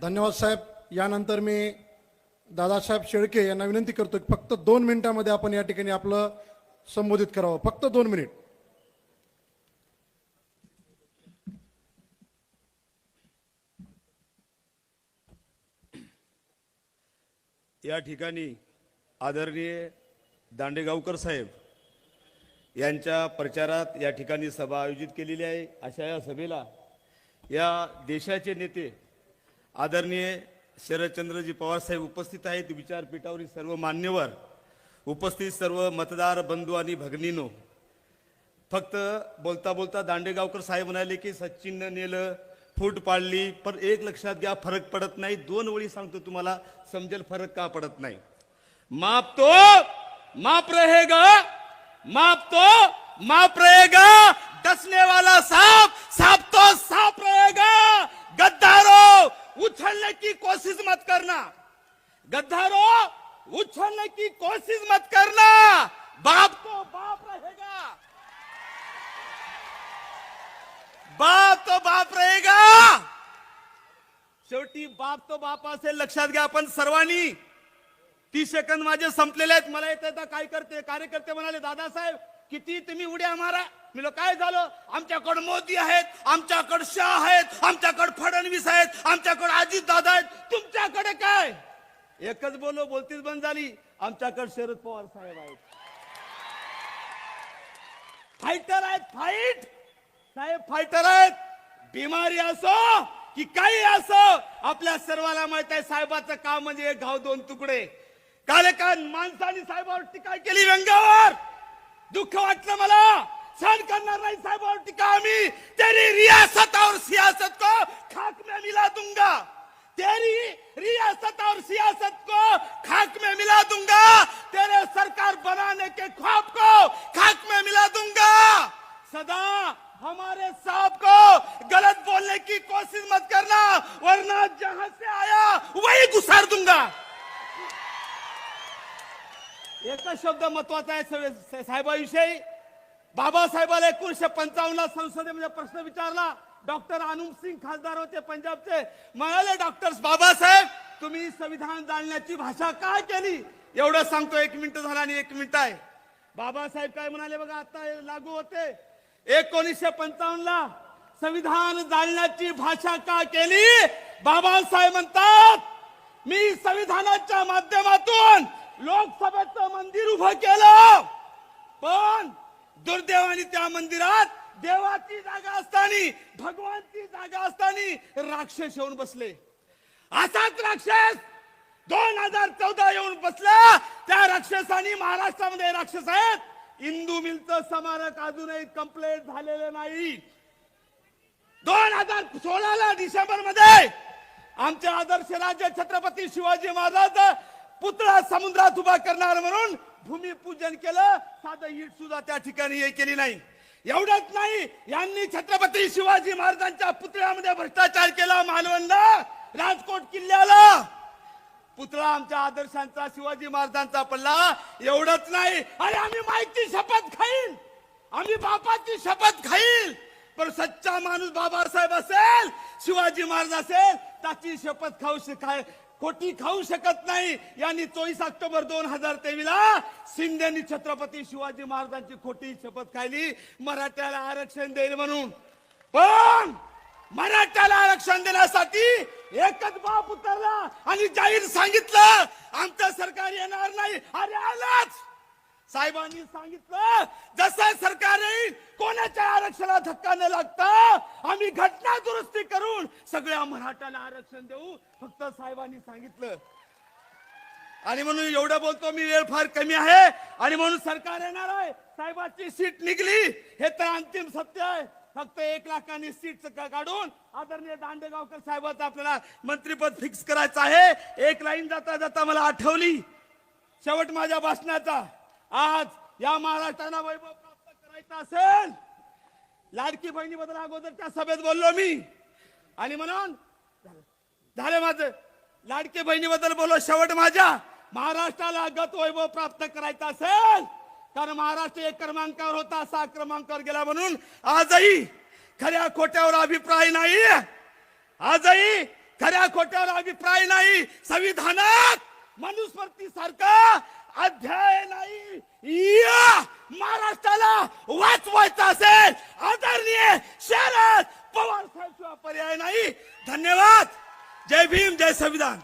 धन्यवाद साहेब. यानंतर मी दादासाहेब शेळके यांना विनंती करतो की फक्त दोन मिनिटांमध्ये आपण या ठिकाणी आपलं संबोधित करावं. फक्त दोन मिनिट. या ठिकाणी आदरणीय दांडेगावकर साहेब यांच्या प्रचारात या ठिकाणी सभा आयोजित केलेली आहे. अशा या सभेला या देशाचे नेते आदरणीय शरदचंद्रजी पवारसाहेब उपस्थित आहेत विचारपीठावरील सर्व मान्यवर उपस्थित सर्व मतदार बंधू आणि भगिनीनो. फक्त बोलता बोलता दांडेगावकर साहेब म्हणाले की सचिननं नेलं फूट पाडली पण एक लक्षात घ्या फरक पडत नाही. दोन वळी सांगतो तुम्हाला समजेल फरक का पडत नाही. माप तो माप रहेगा माप तो माप रहेगा. डसने वाला साप साप तो साप रहेगा गद्दारो उछलने की कोशिश मत करना गद्दारो उछलने की कोशिश मत करना। बाप तो बाप रहेगा। बाप तो बाप रहेगा। शेवटी बाप तो बाप असेल लक्षात घ्या आपण सर्वांनी। तीस सेकंद माझे संपलेले आहेत. मला येत येता काय करते कार्यकर्ते म्हणाले दादासाहेब किती तुम्ही उड्या मारा. मी काय झालं? आमच्याकडे मोदी आहेत आमच्याकडे शाह आहेत आमच्याकडे फडणवीस आहेत आमच्याकडे अजित दादा आहेत एकच बोलो बोलतीच बंद झाली. आमच्याकडे शरद पवार साहेब आहेत. फायटर आहेत फाईट साहेब फायटर आहेत. बिमारी असो की काही असो आपल्या सर्वाला माहीत आहे साहेबाचं काम म्हणजे एक घाव दोन तुकडे. काले का माणसाने साहेबावर टीका केली रंगावर. दुःख वाटलं मला. सहन करणार नाही साहेबावर टीका आम्ही. तेरी रियासत और सियासत को खाक में मिला दूंगा तेरी रियासत और सियासत को खाक में मिला दूंगा तेरे सरकार बनाने के ख्वाब को खाक में मिला दूंगा सदा हमारे साहब को गलत बोलने की कोशिश मत करना वरना जहां से आया वही गुसार दूंगा। एकच शब्द महत्त्वाचा आहे साहेबाविषयी बाबासाहेबाला एकोणीशे पंचावन्न ला संसदेमध्ये प्रश्न विचारला. डॉक्टर अनुप सिंग खासदार होते पंजाबचे. म्हणाले डॉक्टर बाबासाहेब तुम्ही संविधान जाणण्याची भाषा काय केली? एवढं सांगतो एक मिनिट झाला आणि एक मिनिट आहे. बाबासाहेब काय म्हणाले बघा आता लागू होते. एकोणीसशे पंचावन्न ला संविधान जाळण्याची भाषा का केली? बाबासाहेब म्हणतात मी संविधानाच्या माध्यमातून लोकसभेचं मंदिर उभं केलं. पण दुर्दैवाने त्या मंदिरात देवाची जागा असताना भगवानची जागा असताना राक्षस येऊन बसले. असाच राक्षस दोन हजार चौदा येऊन बसला. त्या राक्षसानी महाराष्ट्रामध्ये राक्षस आहेत. इंदू मिलचं स्मारक अजूनही कंप्लीट झालेलं नाही. दोन हजार सोळाला डिसेंबरमध्ये आमचे आदर्श राज्य छत्रपती शिवाजी महाराज पुतळा समुद्रात उभा करणार म्हणून भूमिपूजन केलं. साधं ईट सुद्धा त्या ठिकाणी हे केली नाही. एवढंच नाही यांनी छत्रपती शिवाजी महाराजांच्या पुतळ्यामध्ये भ्रष्टाचार केला मालवणला राजकोट किल्ल्याला. पुतळा आमच्या आदर्शांचा शिवाजी महाराजांचा पल्ला एवढंच नाही. अरे आम्ही माहिती शपथ खाईन. आम्ही बापाची शपथ खाईल पण सच्चा माणूस बाबासाहेब असेल शिवाजी महाराज असेल त्याची शपथ खाऊ शकाय खोटी खाऊ शकत नाही. यांनी चोवीस ऑक्टोबर दोन हजार तेवीस ला शिंदेनी छत्रपती शिवाजी महाराजांची खोटी शपथ खायली. मराठ्याला आरक्षण देईल म्हणून. पण मराठ्याला आरक्षण देण्यासाठी एकच बाप उतरला आणि जाहीर सांगितलं आमचं सरकार येणार नाही. अरे आलाच! साहेबांनी सांगितलं जसं सरकार येईल कोणाच्या आरक्षणाला धक्का न लागता आम्ही घटना दुरुस्ती करून सगळ्या मराठ्याला आरक्षण देऊ फक्त साहेबांनी सांगितलं. आणि म्हणून एवढं बोलतो मी वेळ फार कमी आहे. आणि म्हणून सरकार येणार आहे. साहेबाची सीट निघली. हे तर अंतिम सत्य आहे. फक्त एक लाखांनी सीट काढून आदरणीय दांडेगावकर साहेबांचं आपल्याला मंत्रीपद फिक्स करायचं आहे. एक लाईन जाता जाता मला आठवली. शेवट माझ्या भाषणाचा. आज या महाराष्ट्राला वैभव प्राप्त करायचा असेल. लाडकी बहिणीबद्दल अगोदरच्या सभेत बोललो मी. आणि म्हणून झालं माझं. लाडकी बहिणीबद्दल बोललो. शेवट माझ्या महाराष्ट्राला गत वैभव प्राप्त करायचा असेल. कारण महाराष्ट्र एक क्रमांकावर होता सहा क्रमांकावर गेला म्हणून आजही खऱ्या खोट्यावर अभिप्राय नाही. आजही खऱ्या खोट्यावर अभिप्राय नाही. संविधानात मनुस्मृती सारखा अध्याय नाही. महाराष्ट्राला वाचवायचा असेल आदरणीय शरद पवार साहेब पर्याय नाही. धन्यवाद. जय भीम जय संविधान.